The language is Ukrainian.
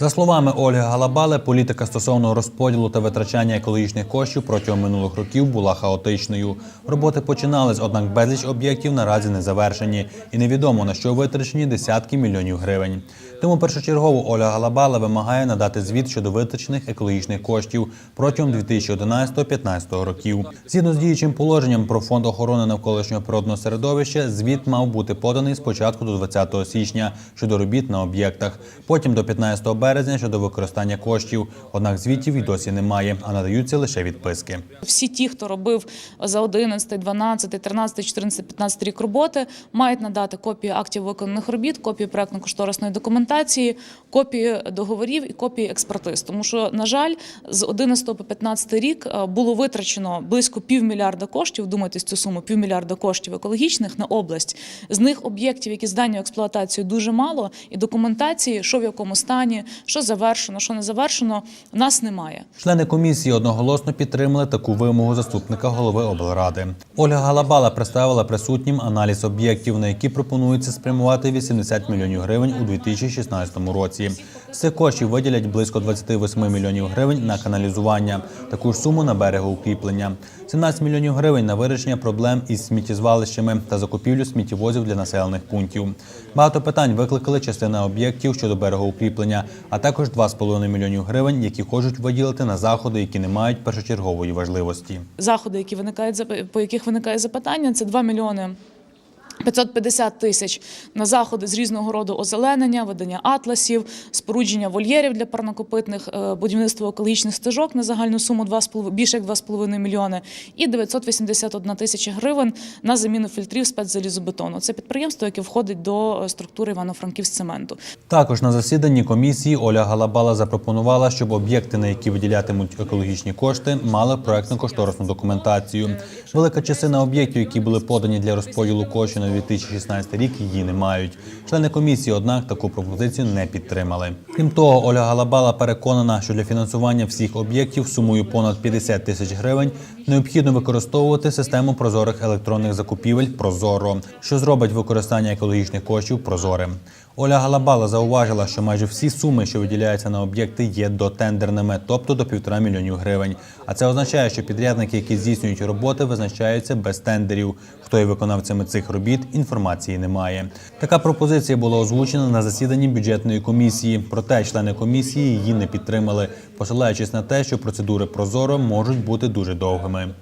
За словами Ольги Галабали, політика стосовно розподілу та витрачання екологічних коштів протягом минулих років була хаотичною. Роботи починались, однак безліч об'єктів наразі не завершені, і невідомо на що витрачені десятки мільйонів гривень. Тому першочергово Оля Галабала вимагає надати звіт щодо витрачених екологічних коштів протягом 2011-2015 років. Згідно з діючим положенням про фонд охорони навколишнього природного середовища, звіт мав бути поданий спочатку до 20 січня щодо робіт на об'єктах, потім до 15 березня щодо використання коштів. Однак звітів і досі немає, а надаються лише відписки. Всі ті, хто робив за 11, 12, 13, 14, 15 рік роботи, мають надати копії актів виконаних робіт, копії проектно-кошторисної документації, копії договорів і копії експертиз. Тому що, на жаль, з 11 по 15 рік е, було витрачено близько півмільярда коштів. Думайтесь цю суму півмільярда коштів екологічних на область. З них об'єктів, які здані в експлуатацію, дуже мало, і документації, що в якому стані, що завершено, що не завершено, нас немає. Члени комісії одноголосно підтримали таку вимогу заступника голови облради. Ольга Галабала представила присутнім аналіз об'єктів, на які пропонується спрямувати 80 мільйонів гривень у 2016 році. З цих коштів виділять близько 28 мільйонів гривень на каналізування, таку ж суму на берегоукріплення, 17 мільйонів гривень на вирішення проблем із сміттєзвалищами та закупівлю сміттєвозів для населених пунктів. Багато питань викликали частина об'єктів щодо берегоукріплення, а також 2,5 мільйонів гривень, які хочуть виділити на заходи, які не мають першочергової важливості. заходи, які виникають по яких виникає запитання, це 2 мільйони. 550 тисяч на заходи з різного роду озеленення, ведення атласів, спорудження вольєрів для парнокопитних, е, будівництво екологічних стежок на загальну суму 2,5 більше як 2,5 мільйони і 981 тисяча гривень на заміну фільтрів спецзалізобетону. Це підприємство, яке входить до е, структури Івано-Франківськцементу. Також на засіданні комісії Оля Галабала запропонувала, щоб об'єкти, на які виділятимуть екологічні кошти, мали проектно-кошторисну документацію. Велика частина об'єктів, які були подані для розподілу коштів на 2016 рік, її не мають. Члени комісії, однак, таку пропозицію не підтримали. Крім того, Оля Галабала переконана, що для фінансування всіх об'єктів сумою понад 50 тисяч гривень необхідно використовувати систему прозорих електронних закупівель Прозоро, що зробить використання екологічних коштів прозорим. Оля Галабала зауважила, що майже всі суми, що виділяються на об'єкти, є дотендерними, тобто до півтора мільйонів гривень. А це означає, що підрядники, які здійснюють роботи, визначаються без тендерів. Хто є виконавцями цих робіт, інформації немає. Така пропозиція була озвучена на засіданні бюджетної комісії. Проте члени комісії її не підтримали, посилаючись на те, що процедури Прозоро можуть бути дуже довгими.